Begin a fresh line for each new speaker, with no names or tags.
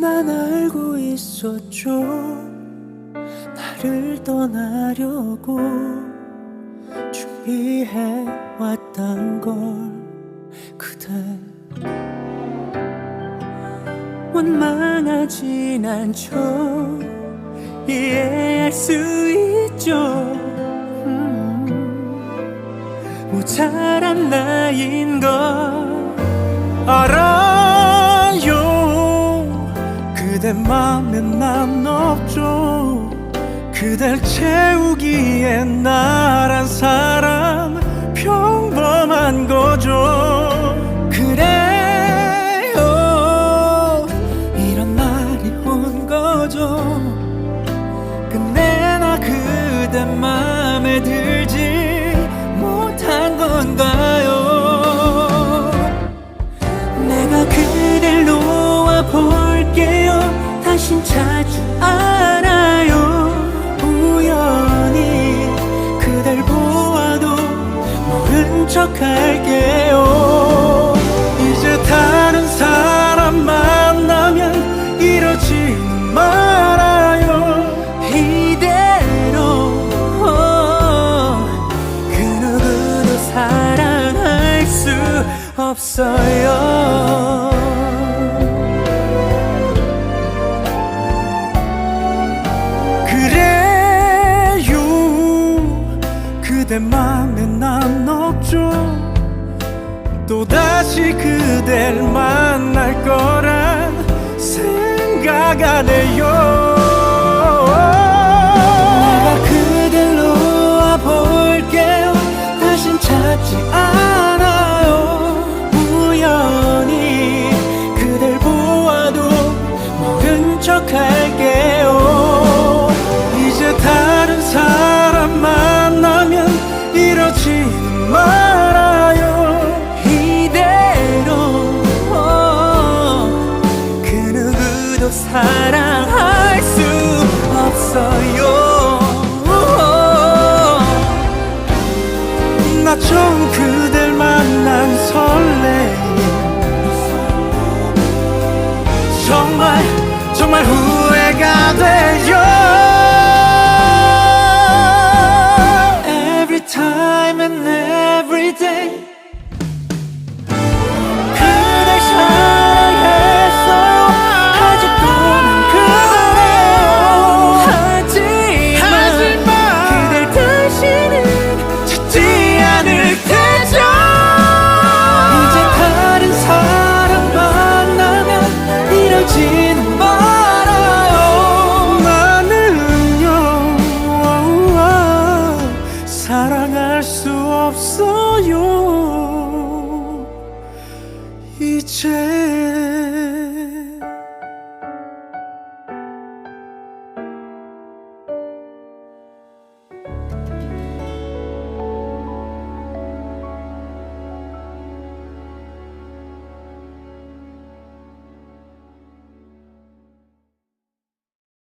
난 알고 있었죠. 나를 떠나려고 준비해 왔단 걸 그대. 원망하진 않죠. 이해할 수 있죠. 음, 모자란 나인 걸 알아요 그대 맘에 난 없죠. 그댈 채우기엔 나란 사람 평범한 거죠. 그래요. 이런 날이 온 거죠. 근데 나 그대 맘에 들 척 할게요. 이제 다른 사람 만나면 이러지 말아요. 이대로 그 누구도 사랑할 수 없어요 그대 맘에 난 없죠. 또다시 그댈 만날 거란 생각 안 해요 그 이제